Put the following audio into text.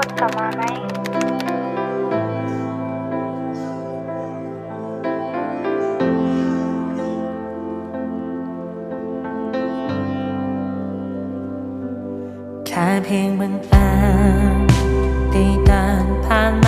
คนกลับมาไหมแค่เพียงบังเอิญได้เดินผ่านมา